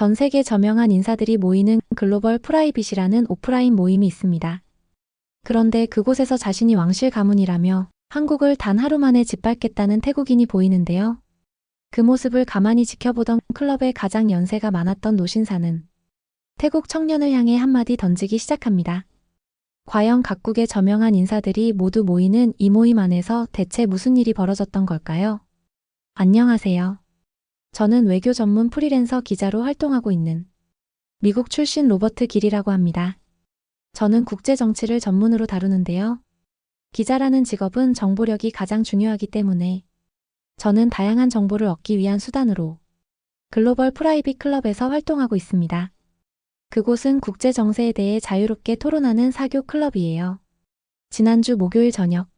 전 세계 저명한 인사들이 모이는 글로벌 프라이빗이라는 오프라인 모임이 있습니다. 그런데 그곳에서 자신이 왕실 가문이라며 한국을 단 하루 만에 짓밟겠다는 태국인이 보이는데요. 그 모습을 가만히 지켜보던 클럽의 가장 연세가 많았던 노신사는 태국 청년을 향해 한마디 던지기 시작합니다. 과연 각국의 저명한 인사들이 모두 모이는 이 모임 안에서 대체 무슨 일이 벌어졌던 걸까요? 안녕하세요. 저는 외교 전문 프리랜서 기자로 활동하고 있는 미국 출신 로버트 길이라고 합니다. 저는 국제 정치를 전문으로 다루는데요. 기자라는 직업은 정보력이 가장 중요하기 때문에 저는 다양한 정보를 얻기 위한 수단으로 글로벌 프라이빗 클럽에서 활동하고 있습니다. 그곳은 국제 정세에 대해 자유롭게 토론하는 사교 클럽이에요. 지난주 목요일 저녁,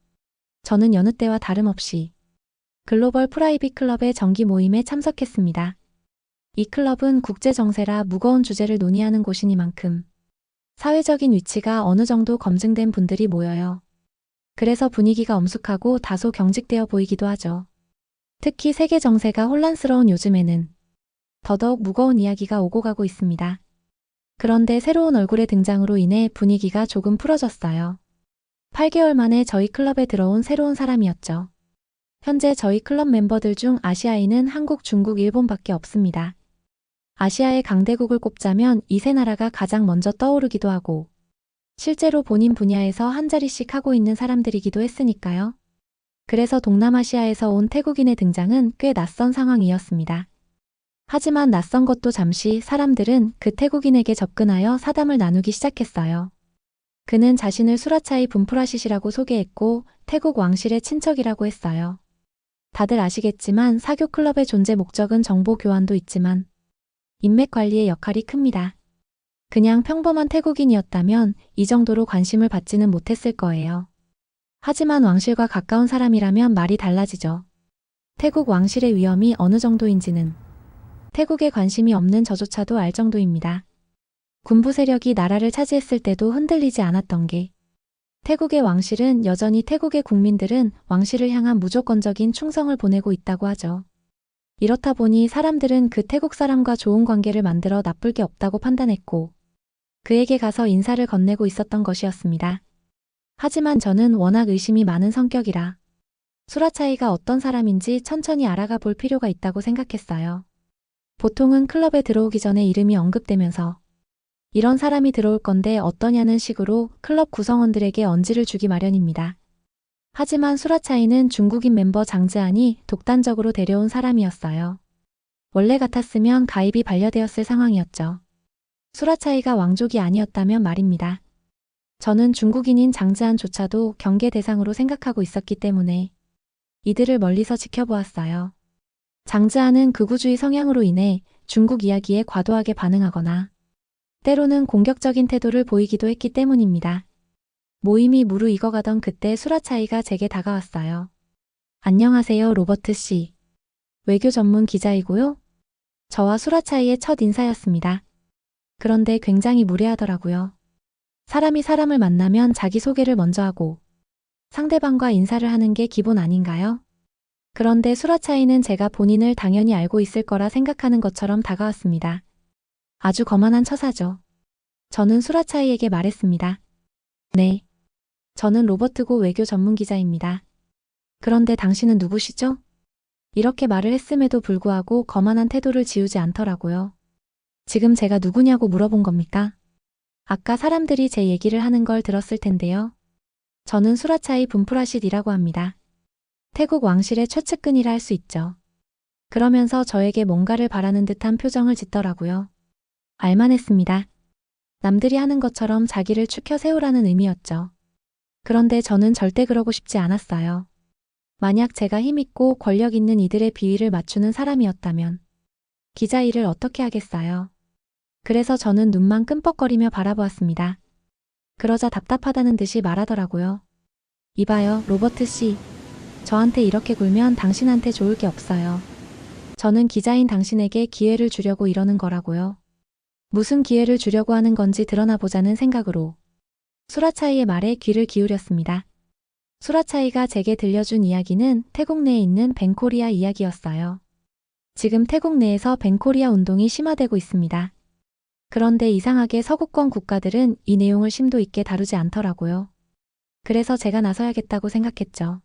저는 여느 때와 다름없이 글로벌 프라이빗 클럽의 정기 모임에 참석했습니다. 이 클럽은 국제 정세라 무거운 주제를 논의하는 곳이니만큼 사회적인 위치가 어느 정도 검증된 분들이 모여요. 그래서 분위기가 엄숙하고 다소 경직되어 보이기도 하죠. 특히 세계 정세가 혼란스러운 요즘에는 더더욱 무거운 이야기가 오고 가고 있습니다. 그런데 새로운 얼굴의 등장으로 인해 분위기가 조금 풀어졌어요. 8개월 만에 저희 클럽에 들어온 새로운 사람이었죠. 현재 저희 클럽 멤버들 중 아시아인은 한국, 중국, 일본밖에 없습니다. 아시아의 강대국을 꼽자면 이 세 나라가 가장 먼저 떠오르기도 하고, 실제로 본인 분야에서 한 자리씩 하고 있는 사람들이기도 했으니까요. 그래서 동남아시아에서 온 태국인의 등장은 꽤 낯선 상황이었습니다. 하지만 낯선 것도 잠시 사람들은 그 태국인에게 접근하여 사담을 나누기 시작했어요. 그는 자신을 수라차이 분프라시시라고 소개했고 태국 왕실의 친척이라고 했어요. 다들 아시겠지만 사교 클럽의 존재 목적은 정보 교환도 있지만 인맥 관리의 역할이 큽니다. 그냥 평범한 태국인이었다면 이 정도로 관심을 받지는 못했을 거예요. 하지만 왕실과 가까운 사람이라면 말이 달라지죠. 태국 왕실의 위험이 어느 정도인지는 태국에 관심이 없는 저조차도 알 정도입니다. 군부 세력이 나라를 차지했을 때도 흔들리지 않았던 게 태국의 왕실은 여전히 태국의 국민들은 왕실을 향한 무조건적인 충성을 보내고 있다고 하죠. 이렇다 보니 사람들은 그 태국 사람과 좋은 관계를 만들어 나쁠 게 없다고 판단했고 그에게 가서 인사를 건네고 있었던 것이었습니다. 하지만 저는 워낙 의심이 많은 성격이라 수라차이가 어떤 사람인지 천천히 알아가 볼 필요가 있다고 생각했어요. 보통은 클럽에 들어오기 전에 이름이 언급되면서 이런 사람이 들어올 건데 어떠냐는 식으로 클럽 구성원들에게 언지를 주기 마련입니다. 하지만 수라차이는 중국인 멤버 장즈안이 독단적으로 데려온 사람이었어요. 원래 같았으면 가입이 반려되었을 상황이었죠. 수라차이가 왕족이 아니었다면 말입니다. 저는 중국인인 장즈안조차도 경계 대상으로 생각하고 있었기 때문에 이들을 멀리서 지켜보았어요. 장즈안은 극우주의 성향으로 인해 중국 이야기에 과도하게 반응하거나 때로는 공격적인 태도를 보이기도 했기 때문입니다. 모임이 무르익어가던 그때 수라차이가 제게 다가왔어요. 안녕하세요, 로버트 씨. 외교 전문 기자이고요. 저와 수라차이의 첫 인사였습니다. 그런데 굉장히 무례하더라고요. 사람이 사람을 만나면 자기소개를 먼저 하고 상대방과 인사를 하는 게 기본 아닌가요? 그런데 수라차이는 제가 본인을 당연히 알고 있을 거라 생각하는 것처럼 다가왔습니다. 아주 거만한 처사죠. 저는 수라차이에게 말했습니다. 네. 저는 로버트고 외교 전문 기자입니다. 그런데 당신은 누구시죠? 이렇게 말을 했음에도 불구하고 거만한 태도를 지우지 않더라고요. 지금 제가 누구냐고 물어본 겁니까? 아까 사람들이 제 얘기를 하는 걸 들었을 텐데요. 저는 수라차이 분프라싯이라고 합니다. 태국 왕실의 최측근이라 할 수 있죠. 그러면서 저에게 뭔가를 바라는 듯한 표정을 짓더라고요. 알만했습니다. 남들이 하는 것처럼 자기를 추켜 세우라는 의미였죠. 그런데 저는 절대 그러고 싶지 않았어요. 만약 제가 힘있고 권력 있는 이들의 비위를 맞추는 사람이었다면 기자 일을 어떻게 하겠어요? 그래서 저는 눈만 끔뻑거리며 바라보았습니다. 그러자 답답하다는 듯이 말하더라고요. 이봐요, 로버트 씨. 저한테 이렇게 굴면 당신한테 좋을 게 없어요. 저는 기자인 당신에게 기회를 주려고 이러는 거라고요. 무슨 기회를 주려고 하는 건지 드러나 보자는 생각으로 수라차이의 말에 귀를 기울였습니다. 수라차이가 제게 들려준 이야기는 태국 내에 있는 벤코리아 이야기였어요. 지금 태국 내에서 벤코리아 운동이 심화되고 있습니다. 그런데 이상하게 서구권 국가들은 이 내용을 심도 있게 다루지 않더라고요. 그래서 제가 나서야겠다고 생각했죠.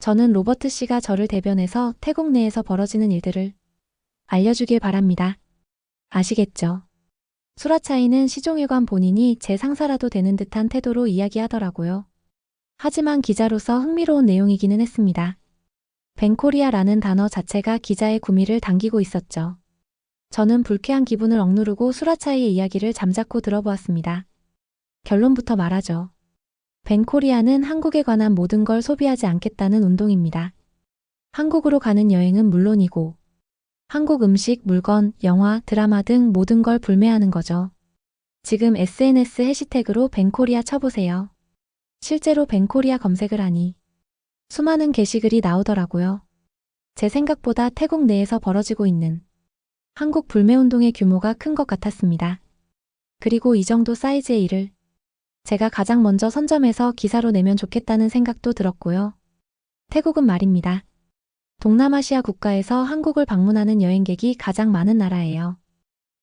저는 로버트 씨가 저를 대변해서 태국 내에서 벌어지는 일들을 알려주길 바랍니다. 아시겠죠? 수라차이는 시종일관 본인이 제 상사라도 되는 듯한 태도로 이야기하더라고요. 하지만 기자로서 흥미로운 내용이기는 했습니다. 벤코리아라는 단어 자체가 기자의 구미를 당기고 있었죠. 저는 불쾌한 기분을 억누르고 수라차이의 이야기를 잠자코 들어보았습니다. 결론부터 말하죠. 벤코리아는 한국에 관한 모든 걸 소비하지 않겠다는 운동입니다. 한국으로 가는 여행은 물론이고, 한국 음식, 물건, 영화, 드라마 등 모든 걸 불매하는 거죠. 지금 SNS 해시태그로 벤코리아 쳐보세요. 실제로 벤코리아 검색을 하니 수많은 게시글이 나오더라고요. 제 생각보다 태국 내에서 벌어지고 있는 한국 불매운동의 규모가 큰 것 같았습니다. 그리고 이 정도 사이즈의 일을 제가 가장 먼저 선점해서 기사로 내면 좋겠다는 생각도 들었고요. 태국은 말입니다. 동남아시아 국가에서 한국을 방문하는 여행객이 가장 많은 나라예요.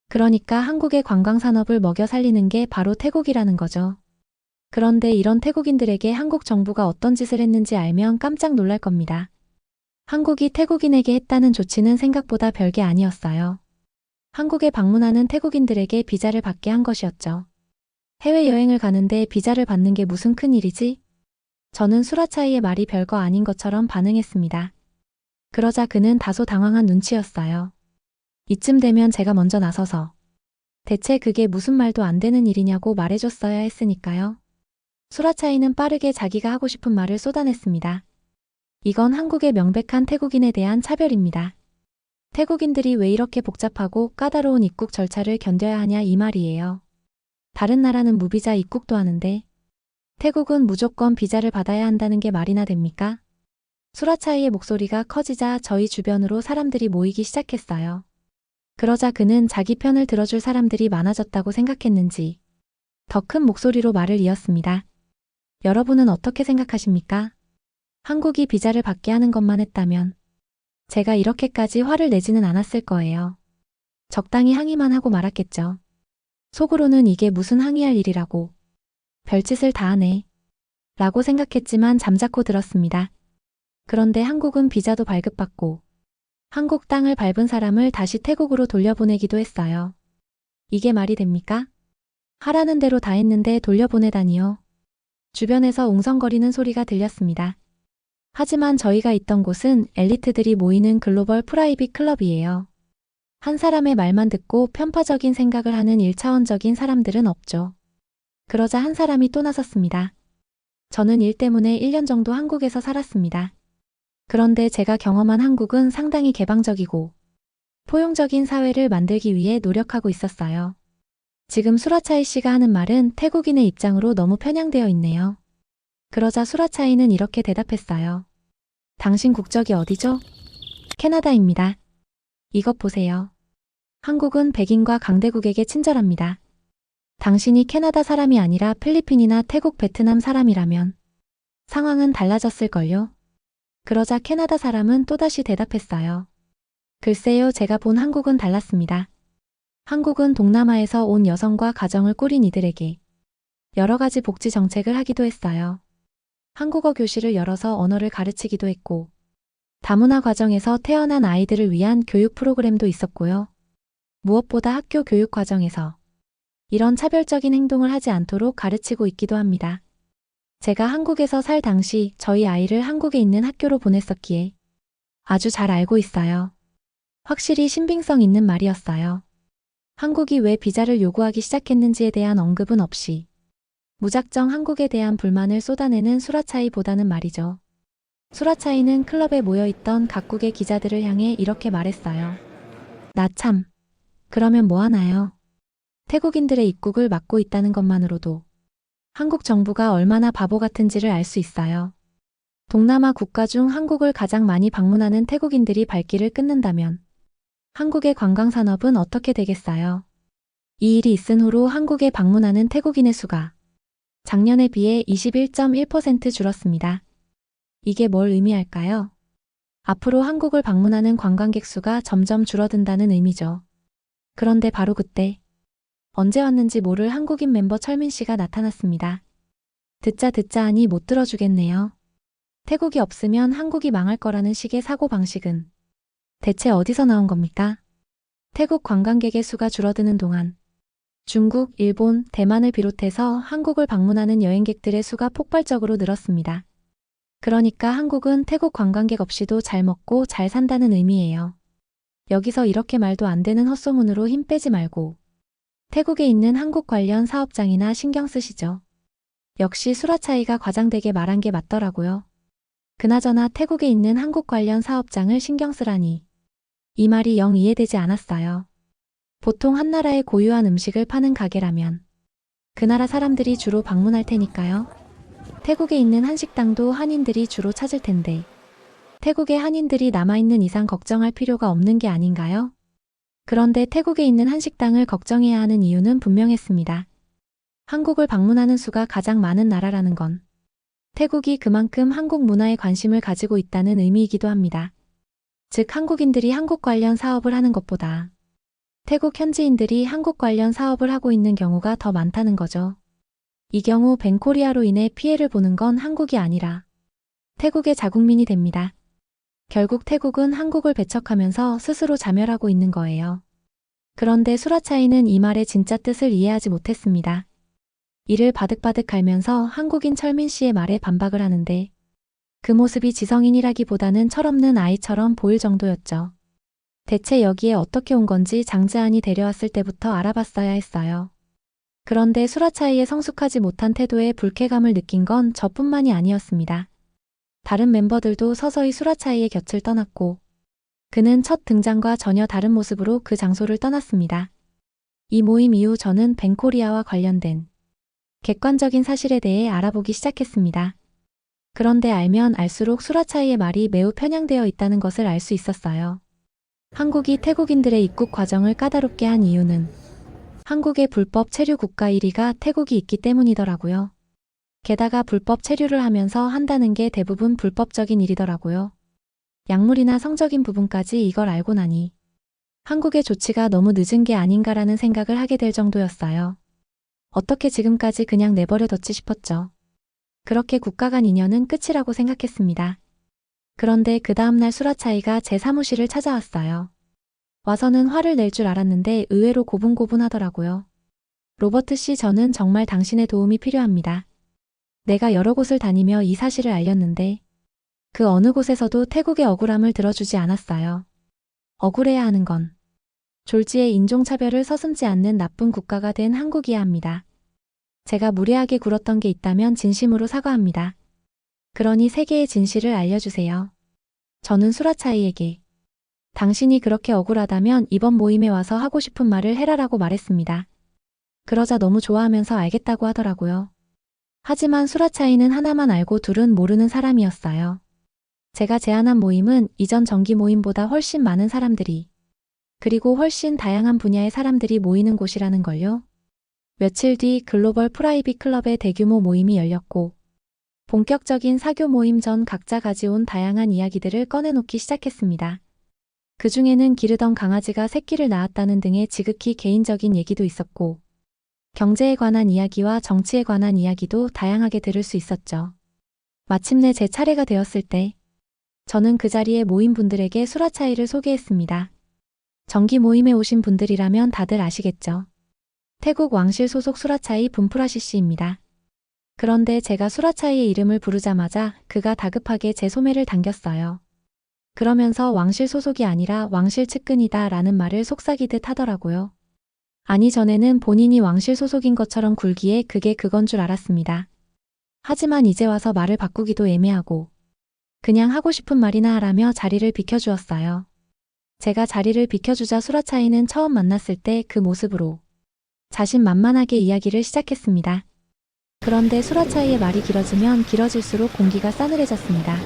그러니까 한국의 관광 산업을 먹여 살리는 게 바로 태국이라는 거죠. 그런데 이런 태국인들에게 한국 정부가 어떤 짓을 했는지 알면 깜짝 놀랄 겁니다. 한국이 태국인에게 했다는 조치는 생각보다 별게 아니었어요. 한국에 방문하는 태국인들에게 비자를 받게 한 것이었죠. 해외여행을 가는데 비자를 받는 게 무슨 큰 일이지? 저는 수라차이의 말이 별거 아닌 것처럼 반응했습니다. 그러자 그는 다소 당황한 눈치였어요. 이쯤 되면 제가 먼저 나서서 대체 그게 무슨 말도 안 되는 일이냐고 말해줬어야 했으니까요. 수라차이는 빠르게 자기가 하고 싶은 말을 쏟아냈습니다. 이건 한국의 명백한 태국인에 대한 차별입니다. 태국인들이 왜 이렇게 복잡하고 까다로운 입국 절차를 견뎌야 하냐 이 말이에요. 다른 나라는 무비자 입국도 하는데 태국은 무조건 비자를 받아야 한다는 게 말이나 됩니까? 수라차이의 목소리가 커지자 저희 주변으로 사람들이 모이기 시작했어요. 그러자 그는 자기 편을 들어줄 사람들이 많아졌다고 생각했는지 더 큰 목소리로 말을 이었습니다. 여러분은 어떻게 생각하십니까? 한국이 비자를 받게 하는 것만 했다면 제가 이렇게까지 화를 내지는 않았을 거예요. 적당히 항의만 하고 말았겠죠. 속으로는 이게 무슨 항의할 일이라고. 별짓을 다 하네. 라고 생각했지만 잠자코 들었습니다. 그런데 한국은 비자도 발급받고 한국 땅을 밟은 사람을 다시 태국으로 돌려보내기도 했어요. 이게 말이 됩니까? 하라는 대로 다 했는데 돌려보내다니요. 주변에서 웅성거리는 소리가 들렸습니다. 하지만 저희가 있던 곳은 엘리트들이 모이는 글로벌 프라이빗 클럽이에요. 한 사람의 말만 듣고 편파적인 생각을 하는 일차원적인 사람들은 없죠. 그러자 한 사람이 또 나섰습니다. 저는 일 때문에 1년 정도 한국에서 살았습니다. 그런데 제가 경험한 한국은 상당히 개방적이고 포용적인 사회를 만들기 위해 노력하고 있었어요. 지금 수라차이 씨가 하는 말은 태국인의 입장으로 너무 편향되어 있네요. 그러자 수라차이는 이렇게 대답했어요. 당신 국적이 어디죠? 캐나다입니다. 이것 보세요. 한국은 백인과 강대국에게 친절합니다. 당신이 캐나다 사람이 아니라 필리핀이나 태국, 베트남 사람이라면 상황은 달라졌을걸요? 그러자 캐나다 사람은 또다시 대답했어요. 글쎄요, 제가 본 한국은 달랐습니다. 한국은 동남아에서 온 여성과 가정을 꾸린 이들에게 여러 가지 복지 정책을 하기도 했어요. 한국어 교실을 열어서 언어를 가르치기도 했고, 다문화 과정에서 태어난 아이들을 위한 교육 프로그램도 있었고요. 무엇보다 학교 교육 과정에서 이런 차별적인 행동을 하지 않도록 가르치고 있기도 합니다. 제가 한국에서 살 당시 저희 아이를 한국에 있는 학교로 보냈었기에 아주 잘 알고 있어요. 확실히 신빙성 있는 말이었어요. 한국이 왜 비자를 요구하기 시작했는지에 대한 언급은 없이 무작정 한국에 대한 불만을 쏟아내는 수라차이보다는 말이죠. 수라차이는 클럽에 모여있던 각국의 기자들을 향해 이렇게 말했어요. 나 참. 그러면 뭐 하나요? 태국인들의 입국을 막고 있다는 것만으로도 한국 정부가 얼마나 바보 같은지를 알 수 있어요. 동남아 국가 중 한국을 가장 많이 방문하는 태국인들이 발길을 끊는다면 한국의 관광 산업은 어떻게 되겠어요? 이 일이 있은 후로 한국에 방문하는 태국인의 수가 작년에 비해 21.1% 줄었습니다. 이게 뭘 의미할까요? 앞으로 한국을 방문하는 관광객 수가 점점 줄어든다는 의미죠. 그런데 바로 그때 언제 왔는지 모를 한국인 멤버 철민 씨가 나타났습니다. 듣자 듣자 하니 못 들어주겠네요. 태국이 없으면 한국이 망할 거라는 식의 사고 방식은 대체 어디서 나온 겁니까? 태국 관광객의 수가 줄어드는 동안 중국, 일본, 대만을 비롯해서 한국을 방문하는 여행객들의 수가 폭발적으로 늘었습니다. 그러니까 한국은 태국 관광객 없이도 잘 먹고 잘 산다는 의미예요. 여기서 이렇게 말도 안 되는 헛소문으로 힘 빼지 말고 태국에 있는 한국 관련 사업장이나 신경 쓰시죠. 역시 수라차이가 과장되게 말한 게 맞더라고요. 그나저나 태국에 있는 한국 관련 사업장을 신경 쓰라니. 이 말이 영 이해되지 않았어요. 보통 한 나라의 고유한 음식을 파는 가게라면 그 나라 사람들이 주로 방문할 테니까요. 태국에 있는 한식당도 한인들이 주로 찾을 텐데 태국에 한인들이 남아있는 이상 걱정할 필요가 없는 게 아닌가요? 그런데 태국에 있는 한식당을 걱정해야 하는 이유는 분명했습니다. 한국을 방문하는 수가 가장 많은 나라라는 건 태국이 그만큼 한국 문화에 관심을 가지고 있다는 의미이기도 합니다. 즉 한국인들이 한국 관련 사업을 하는 것보다 태국 현지인들이 한국 관련 사업을 하고 있는 경우가 더 많다는 거죠. 이 경우 벤코리아로 인해 피해를 보는 건 한국이 아니라 태국의 자국민이 됩니다. 결국 태국은 한국을 배척하면서 스스로 자멸하고 있는 거예요. 그런데 수라차이는 이 말의 진짜 뜻을 이해하지 못했습니다. 이를 바득바득 갈면서 한국인 철민 씨의 말에 반박을 하는데 그 모습이 지성인이라기보다는 철없는 아이처럼 보일 정도였죠. 대체 여기에 어떻게 온 건지 장즈안이 데려왔을 때부터 알아봤어야 했어요. 그런데 수라차이의 성숙하지 못한 태도에 불쾌감을 느낀 건 저뿐만이 아니었습니다. 다른 멤버들도 서서히 수라차이의 곁을 떠났고 그는 첫 등장과 전혀 다른 모습으로 그 장소를 떠났습니다. 이 모임 이후 저는 벤코리아와 관련된 객관적인 사실에 대해 알아보기 시작했습니다. 그런데 알면 알수록 수라차이의 말이 매우 편향되어 있다는 것을 알 수 있었어요. 한국이 태국인들의 입국 과정을 까다롭게 한 이유는 한국의 불법 체류 국가 1위가 태국이 있기 때문이더라고요. 게다가 불법 체류를 하면서 한다는 게 대부분 불법적인 일이더라고요. 약물이나 성적인 부분까지 이걸 알고 나니 한국의 조치가 너무 늦은 게 아닌가라는 생각을 하게 될 정도였어요. 어떻게 지금까지 그냥 내버려뒀지 싶었죠. 그렇게 국가 간 인연은 끝이라고 생각했습니다. 그런데 그 다음날 수라차이가 제 사무실을 찾아왔어요. 와서는 화를 낼 줄 알았는데 의외로 고분고분하더라고요. 로버트 씨 저는 정말 당신의 도움이 필요합니다. 내가 여러 곳을 다니며 이 사실을 알렸는데 그 어느 곳에서도 태국의 억울함을 들어주지 않았어요. 억울해야 하는 건 졸지의 인종차별을 서슴지 않는 나쁜 국가가 된 한국이야 합니다. 제가 무례하게 굴었던 게 있다면 진심으로 사과합니다. 그러니 세계의 진실을 알려주세요. 저는 수라차이에게 당신이 그렇게 억울하다면 이번 모임에 와서 하고 싶은 말을 해라라고 말했습니다. 그러자 너무 좋아하면서 알겠다고 하더라고요. 하지만 수라차이는 하나만 알고 둘은 모르는 사람이었어요. 제가 제안한 모임은 이전 정기 모임보다 훨씬 많은 사람들이 그리고 훨씬 다양한 분야의 사람들이 모이는 곳이라는 걸요. 며칠 뒤 글로벌 프라이빗 클럽의 대규모 모임이 열렸고 본격적인 사교 모임 전 각자 가져온 다양한 이야기들을 꺼내놓기 시작했습니다. 그 중에는 기르던 강아지가 새끼를 낳았다는 등의 지극히 개인적인 얘기도 있었고 경제에 관한 이야기와 정치에 관한 이야기도 다양하게 들을 수 있었죠. 마침내 제 차례가 되었을 때 저는 그 자리에 모인 분들에게 수라차이를 소개했습니다. 정기 모임에 오신 분들이라면 다들 아시겠죠. 태국 왕실 소속 수라차이 분프라시 씨입니다. 그런데 제가 수라차이의 이름을 부르자마자 그가 다급하게 제 소매를 당겼어요. 그러면서 왕실 소속이 아니라 왕실 측근이다 라는 말을 속삭이듯 하더라고요. 아니 전에는 본인이 왕실 소속인 것처럼 굴기에 그게 그건 줄 알았습니다. 하지만 이제 와서 말을 바꾸기도 애매하고 그냥 하고 싶은 말이나 하라며 자리를 비켜주었어요. 제가 자리를 비켜주자 수라차이는 처음 만났을 때 그 모습으로 자신 만만하게 이야기를 시작했습니다. 그런데 수라차이의 말이 길어지면 길어질수록 공기가 싸늘해졌습니다.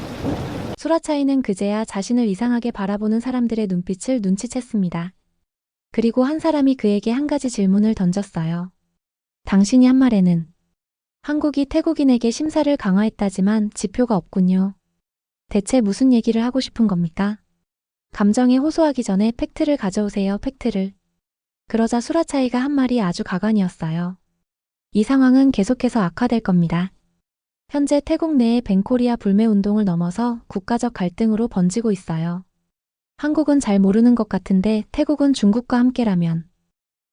수라차이는 그제야 자신을 이상하게 바라보는 사람들의 눈빛을 눈치챘습니다. 그리고 한 사람이 그에게 한 가지 질문을 던졌어요. 당신이 한 말에는 한국이 태국인에게 심사를 강화했다지만 지표가 없군요. 대체 무슨 얘기를 하고 싶은 겁니까? 감정에 호소하기 전에 팩트를 가져오세요, 팩트를. 그러자 수라차이가 한 말이 아주 가관이었어요. 이 상황은 계속해서 악화될 겁니다. 현재 태국 내의 벤코리아 불매 운동을 넘어서 국가적 갈등으로 번지고 있어요. 한국은 잘 모르는 것 같은데 태국은 중국과 함께라면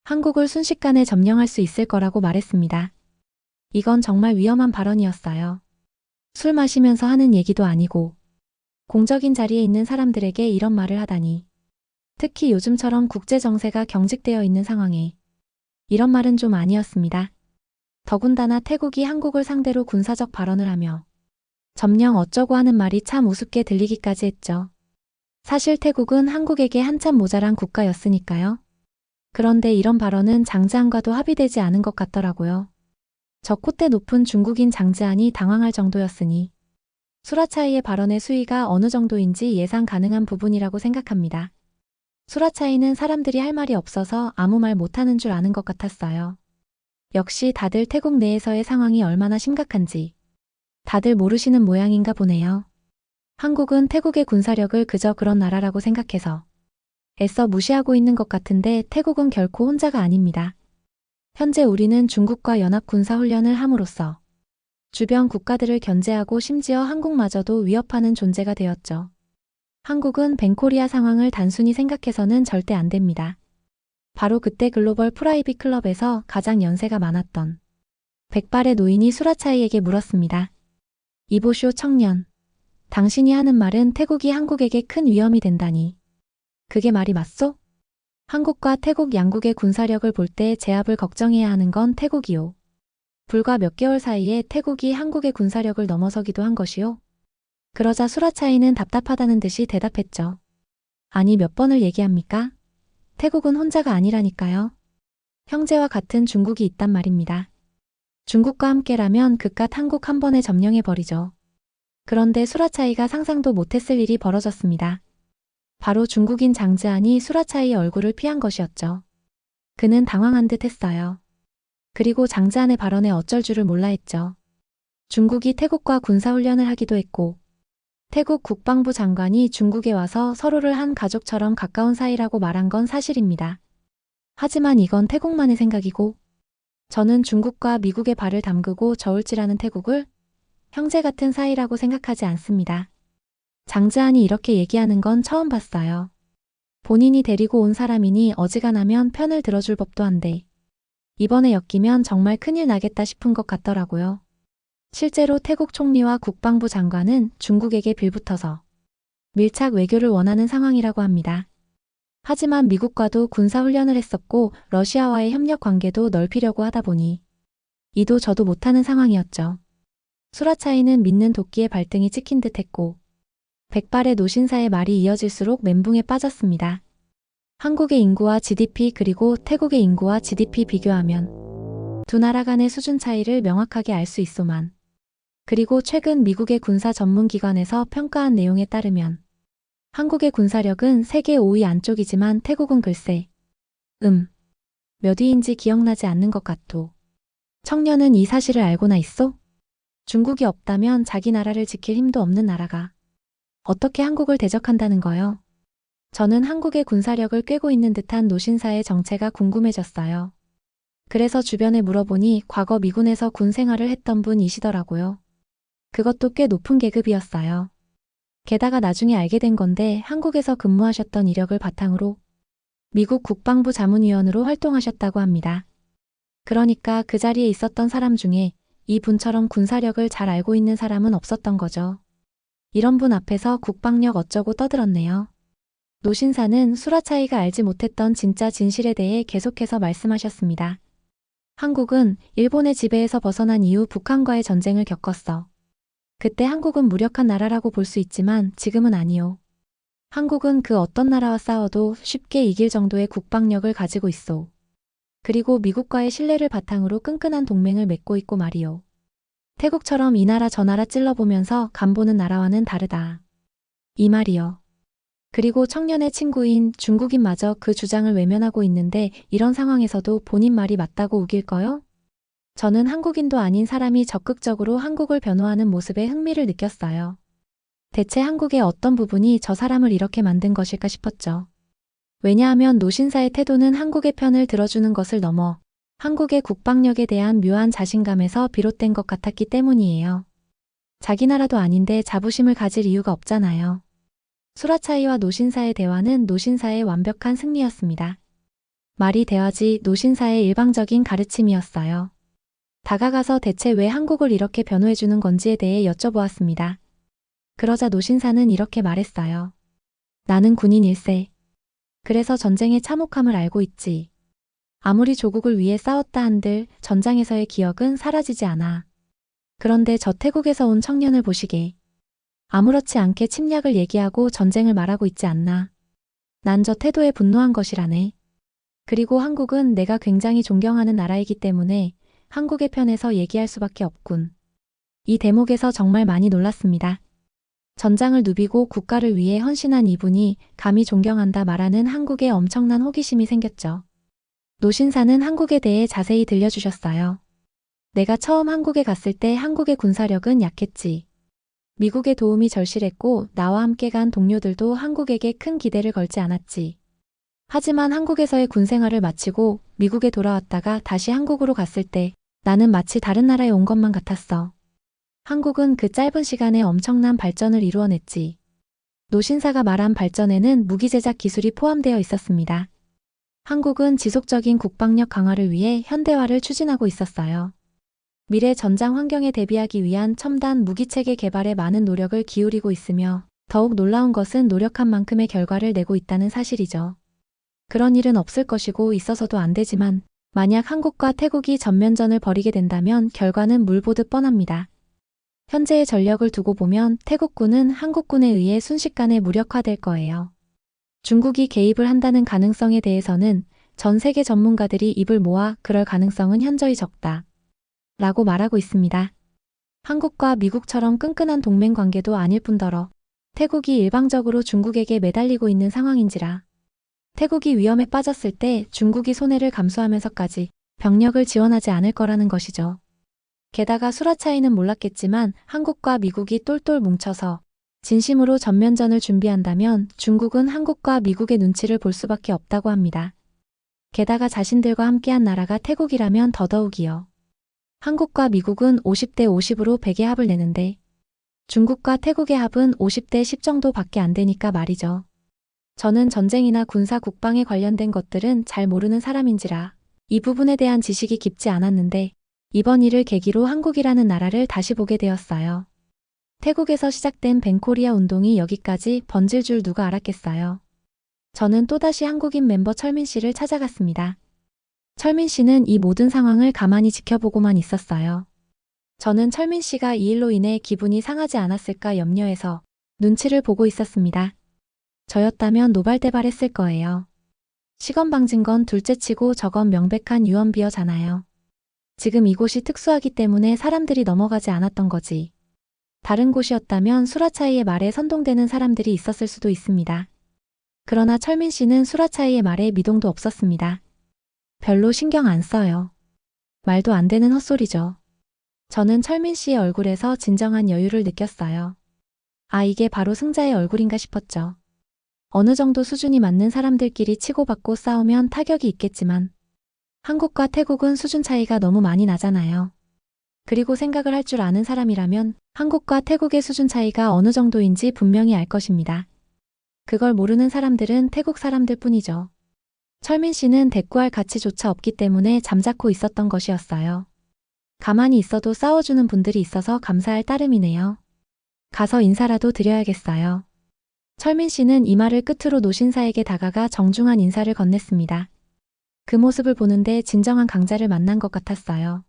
한국을 순식간에 점령할 수 있을 거라고 말했습니다. 이건 정말 위험한 발언이었어요. 술 마시면서 하는 얘기도 아니고 공적인 자리에 있는 사람들에게 이런 말을 하다니. 특히 요즘처럼 국제 정세가 경직되어 있는 상황에 이런 말은 좀 아니었습니다. 더군다나 태국이 한국을 상대로 군사적 발언을 하며 점령 어쩌고 하는 말이 참 우습게 들리기까지 했죠. 사실 태국은 한국에게 한참 모자란 국가였으니까요. 그런데 이런 발언은 장즈안과도 합의되지 않은 것 같더라고요. 저 콧대 높은 중국인 장즈안이 당황할 정도였으니 수라차이의 발언의 수위가 어느 정도인지 예상 가능한 부분이라고 생각합니다. 수라차이는 사람들이 할 말이 없어서 아무 말 못하는 줄 아는 것 같았어요. 역시 다들 태국 내에서의 상황이 얼마나 심각한지 다들 모르시는 모양인가 보네요. 한국은 태국의 군사력을 그저 그런 나라라고 생각해서 애써 무시하고 있는 것 같은데 태국은 결코 혼자가 아닙니다. 현재 우리는 중국과 연합 군사훈련을 함으로써 주변 국가들을 견제하고 심지어 한국마저도 위협하는 존재가 되었죠. 한국은 벤코리아 상황을 단순히 생각해서는 절대 안 됩니다. 바로 그때 글로벌 프라이빗 클럽에서 가장 연세가 많았던 백발의 노인이 수라차이에게 물었습니다. 이보쇼 청년. 당신이 하는 말은 태국이 한국에게 큰 위험이 된다니. 그게 말이 맞소? 한국과 태국 양국의 군사력을 볼 때 제압을 걱정해야 하는 건 태국이요. 불과 몇 개월 사이에 태국이 한국의 군사력을 넘어서기도 한 것이요. 그러자 수라차이는 답답하다는 듯이 대답했죠. 아니 몇 번을 얘기합니까? 태국은 혼자가 아니라니까요. 형제와 같은 중국이 있단 말입니다. 중국과 함께라면 그깟 한국 한 번에 점령해버리죠. 그런데 수라차이가 상상도 못했을 일이 벌어졌습니다. 바로 중국인 장즈안이 수라차이의 얼굴을 피한 것이었죠. 그는 당황한 듯 했어요. 그리고 장즈안의 발언에 어쩔 줄을 몰라 했죠. 중국이 태국과 군사훈련을 하기도 했고, 태국 국방부 장관이 중국에 와서 서로를 한 가족처럼 가까운 사이라고 말한 건 사실입니다. 하지만 이건 태국만의 생각이고, 저는 중국과 미국의 발을 담그고 저울질하는 태국을 형제 같은 사이라고 생각하지 않습니다. 장즈안이 이렇게 얘기하는 건 처음 봤어요. 본인이 데리고 온 사람이니 어지간하면 편을 들어줄 법도 한데, 이번에 엮이면 정말 큰일 나겠다 싶은 것 같더라고요. 실제로 태국 총리와 국방부 장관은 중국에게 빌붙어서 밀착 외교를 원하는 상황이라고 합니다. 하지만 미국과도 군사훈련을 했었고 러시아와의 협력 관계도 넓히려고 하다 보니 이도 저도 못하는 상황이었죠. 수라차이는 믿는 도끼의 발등이 찍힌 듯 했고 백발의 노신사의 말이 이어질수록 멘붕에 빠졌습니다. 한국의 인구와 GDP 그리고 태국의 인구와 GDP 비교하면 두 나라 간의 수준 차이를 명확하게 알 수 있소만. 그리고 최근 미국의 군사 전문 기관에서 평가한 내용에 따르면 한국의 군사력은 세계 5위 안쪽이지만 태국은 글쎄 음, 몇 위인지 기억나지 않는 것 같도. 청년은 이 사실을 알고나 있어? 중국이 없다면 자기 나라를 지킬 힘도 없는 나라가 어떻게 한국을 대적한다는 거요? 저는 한국의 군사력을 꿰고 있는 듯한 노신사의 정체가 궁금해졌어요. 그래서 주변에 물어보니 과거 미군에서 군 생활을 했던 분이시더라고요. 그것도 꽤 높은 계급이었어요. 게다가 나중에 알게 된 건데 한국에서 근무하셨던 이력을 바탕으로 미국 국방부 자문위원으로 활동하셨다고 합니다. 그러니까 그 자리에 있었던 사람 중에 이 분처럼 군사력을 잘 알고 있는 사람은 없었던 거죠. 이런 분 앞에서 국방력 어쩌고 떠들었네요. 노신사는 수라차이가 알지 못했던 진짜 진실에 대해 계속해서 말씀하셨습니다. 한국은 일본의 지배에서 벗어난 이후 북한과의 전쟁을 겪었어. 그때 한국은 무력한 나라라고 볼 수 있지만 지금은 아니요. 한국은 그 어떤 나라와 싸워도 쉽게 이길 정도의 국방력을 가지고 있어. 그리고 미국과의 신뢰를 바탕으로 끈끈한 동맹을 맺고 있고 말이요. 태국처럼 이 나라 저 나라 찔러보면서 간보는 나라와는 다르다. 이 말이요. 그리고 청년의 친구인 중국인마저 그 주장을 외면하고 있는데 이런 상황에서도 본인 말이 맞다고 우길까요? 저는 한국인도 아닌 사람이 적극적으로 한국을 변호하는 모습에 흥미를 느꼈어요. 대체 한국의 어떤 부분이 저 사람을 이렇게 만든 것일까 싶었죠. 왜냐하면 노신사의 태도는 한국의 편을 들어주는 것을 넘어 한국의 국방력에 대한 묘한 자신감에서 비롯된 것 같았기 때문이에요. 자기 나라도 아닌데 자부심을 가질 이유가 없잖아요. 수라차이와 노신사의 대화는 노신사의 완벽한 승리였습니다. 말이 대화지 노신사의 일방적인 가르침이었어요. 다가가서 대체 왜 한국을 이렇게 변호해주는 건지에 대해 여쭤보았습니다. 그러자 노신사는 이렇게 말했어요. 나는 군인 일세. 그래서 전쟁의 참혹함을 알고 있지. 아무리 조국을 위해 싸웠다 한들 전장에서의 기억은 사라지지 않아. 그런데 저 태국에서 온 청년을 보시게. 아무렇지 않게 침략을 얘기하고 전쟁을 말하고 있지 않나. 난 저 태도에 분노한 것이라네. 그리고 한국은 내가 굉장히 존경하는 나라이기 때문에 한국의 편에서 얘기할 수밖에 없군. 이 대목에서 정말 많이 놀랐습니다. 전장을 누비고 국가를 위해 헌신한 이분이 감히 존경한다 말하는 한국에 엄청난 호기심이 생겼죠. 노신사는 한국에 대해 자세히 들려주셨어요. 내가 처음 한국에 갔을 때 한국의 군사력은 약했지. 미국의 도움이 절실했고 나와 함께 간 동료들도 한국에게 큰 기대를 걸지 않았지. 하지만 한국에서의 군 생활을 마치고 미국에 돌아왔다가 다시 한국으로 갔을 때 나는 마치 다른 나라에 온 것만 같았어. 한국은 그 짧은 시간에 엄청난 발전을 이루어냈지. 노신사가 말한 발전에는 무기 제작 기술이 포함되어 있었습니다. 한국은 지속적인 국방력 강화를 위해 현대화를 추진하고 있었어요. 미래 전장 환경에 대비하기 위한 첨단 무기체계 개발에 많은 노력을 기울이고 있으며 더욱 놀라운 것은 노력한 만큼의 결과를 내고 있다는 사실이죠. 그런 일은 없을 것이고 있어서도 안 되지만 만약 한국과 태국이 전면전을 벌이게 된다면 결과는 물 보듯 뻔합니다. 현재의 전력을 두고 보면 태국군은 한국군에 의해 순식간에 무력화될 거예요. 중국이 개입을 한다는 가능성에 대해서는 전 세계 전문가들이 입을 모아 그럴 가능성은 현저히 적다. 라고 말하고 있습니다. 한국과 미국처럼 끈끈한 동맹 관계도 아닐 뿐더러 태국이 일방적으로 중국에게 매달리고 있는 상황인지라 태국이 위험에 빠졌을 때 중국이 손해를 감수하면서까지 병력을 지원하지 않을 거라는 것이죠. 게다가 수라 차이는 몰랐겠지만 한국과 미국이 똘똘 뭉쳐서 진심으로 전면전을 준비한다면 중국은 한국과 미국의 눈치를 볼 수밖에 없다고 합니다. 게다가 자신들과 함께한 나라가 태국이라면 더더욱이요. 한국과 미국은 50대 50으로 100의 합을 내는데 중국과 태국의 합은 50대 10 정도밖에 안 되니까 말이죠. 저는 전쟁이나 군사 국방에 관련된 것들은 잘 모르는 사람인지라 이 부분에 대한 지식이 깊지 않았는데 이번 일을 계기로 한국이라는 나라를 다시 보게 되었어요. 태국에서 시작된 벤코리아 운동이 여기까지 번질 줄 누가 알았겠어요. 저는 또다시 한국인 멤버 철민 씨를 찾아갔습니다. 철민 씨는 이 모든 상황을 가만히 지켜보고만 있었어요. 저는 철민 씨가 이 일로 인해 기분이 상하지 않았을까 염려해서 눈치를 보고 있었습니다. 저였다면 노발대발했을 거예요. 시건 방진 건 둘째치고 저건 명백한 유언비어잖아요. 지금 이곳이 특수하기 때문에 사람들이 넘어가지 않았던 거지. 다른 곳이었다면 수라차이의 말에 선동되는 사람들이 있었을 수도 있습니다. 그러나 철민 씨는 수라차이의 말에 미동도 없었습니다. 별로 신경 안 써요. 말도 안 되는 헛소리죠. 저는 철민 씨의 얼굴에서 진정한 여유를 느꼈어요. 아, 이게 바로 승자의 얼굴인가 싶었죠. 어느 정도 수준이 맞는 사람들끼리 치고받고 싸우면 타격이 있겠지만 한국과 태국은 수준 차이가 너무 많이 나잖아요. 그리고 생각을 할 줄 아는 사람이라면 한국과 태국의 수준 차이가 어느 정도인지 분명히 알 것입니다. 그걸 모르는 사람들은 태국 사람들 뿐이죠. 철민 씨는 대꾸할 가치조차 없기 때문에 잠자코 있었던 것이었어요. 가만히 있어도 싸워주는 분들이 있어서 감사할 따름이네요. 가서 인사라도 드려야겠어요. 철민 씨는 이 말을 끝으로 노신사에게 다가가 정중한 인사를 건넸습니다. 그 모습을 보는데 진정한 강자를 만난 것 같았어요.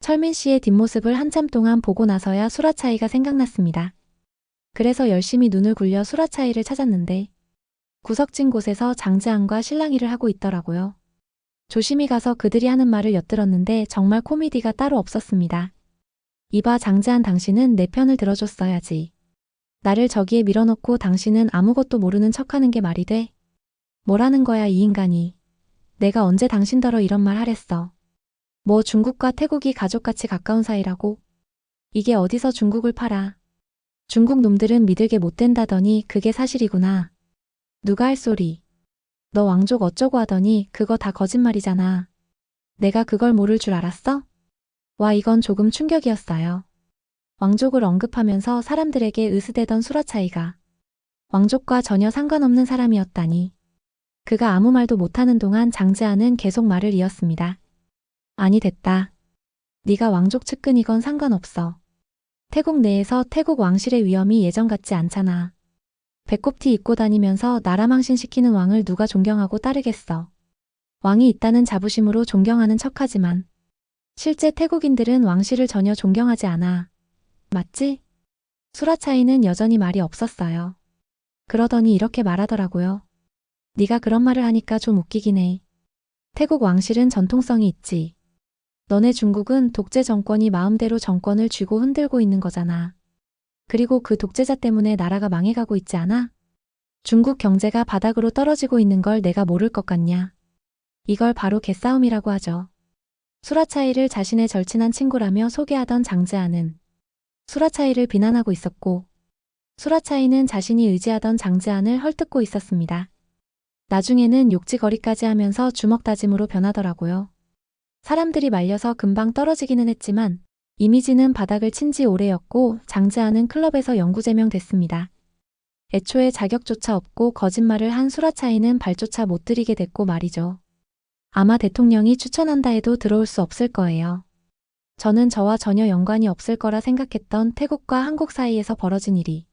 철민 씨의 뒷모습을 한참 동안 보고 나서야 수라차이가 생각났습니다. 그래서 열심히 눈을 굴려 수라차이를 찾았는데 구석진 곳에서 장지안과 실랑이를 하고 있더라고요. 조심히 가서 그들이 하는 말을 엿들었는데 정말 코미디가 따로 없었습니다. 이봐 장지안 당신은 내 편을 들어줬어야지. 나를 저기에 밀어넣고 당신은 아무것도 모르는 척하는 게 말이 돼? 뭐라는 거야 이 인간이. 내가 언제 당신더러 이런 말 하랬어. 뭐 중국과 태국이 가족같이 가까운 사이라고? 이게 어디서 중국을 팔아. 중국 놈들은 믿을게 못 된다더니 그게 사실이구나. 누가 할 소리. 너 왕족 어쩌고 하더니 그거 다 거짓말이잖아. 내가 그걸 모를 줄 알았어? 와, 이건 조금 충격이었어요. 왕족을 언급하면서 사람들에게 으스대던 수라 차이가 왕족과 전혀 상관없는 사람이었다니. 그가 아무 말도 못하는 동안 장제아는 계속 말을 이었습니다. 아니 됐다. 네가 왕족 측근이건 상관없어. 태국 내에서 태국 왕실의 위험이 예전 같지 않잖아. 배꼽티 입고 다니면서 나라 망신시키는 왕을 누가 존경하고 따르겠어. 왕이 있다는 자부심으로 존경하는 척하지만 실제 태국인들은 왕실을 전혀 존경하지 않아. 맞지? 수라차이는 여전히 말이 없었어요. 그러더니 이렇게 말하더라고요. 네가 그런 말을 하니까 좀 웃기긴 해. 태국 왕실은 전통성이 있지. 너네 중국은 독재 정권이 마음대로 정권을 쥐고 흔들고 있는 거잖아. 그리고 그 독재자 때문에 나라가 망해가고 있지 않아? 중국 경제가 바닥으로 떨어지고 있는 걸 내가 모를 것 같냐? 이걸 바로 개싸움이라고 하죠. 수라차이를 자신의 절친한 친구라며 소개하던 장제아는 수라차이를 비난하고 있었고 수라차이는 자신이 의지하던 장제안을 헐뜯고 있었습니다. 나중에는 욕지거리까지 하면서 주먹 다짐으로 변하더라고요. 사람들이 말려서 금방 떨어지기는 했지만 이미지는 바닥을 친 지 오래였고 장제안은 클럽에서 영구 제명 됐습니다. 애초에 자격조차 없고 거짓말을 한 수라차이는 발조차 못 들이게 됐고 말이죠. 아마 대통령이 추천한다 해도 들어올 수 없을 거예요. 저는 저와 전혀 연관이 없을 거라 생각했던 태국과 한국 사이에서 벌어진 일이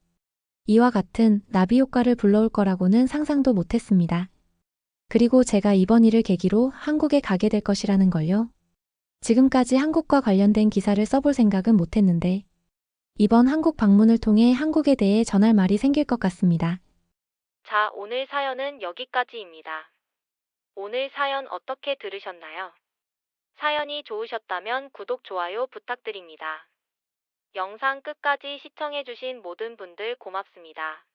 이와 같은 나비 효과를 불러올 거라고는 상상도 못했습니다. 그리고 제가 이번 일을 계기로 한국에 가게 될 것이라는 걸요. 지금까지 한국과 관련된 기사를 써볼 생각은 못했는데 이번 한국 방문을 통해 한국에 대해 전할 말이 생길 것 같습니다. 자, 오늘 사연은 여기까지입니다. 오늘 사연 어떻게 들으셨나요? 사연이 좋으셨다면 구독, 좋아요 부탁드립니다. 영상 끝까지 시청해주신 모든 분들 고맙습니다.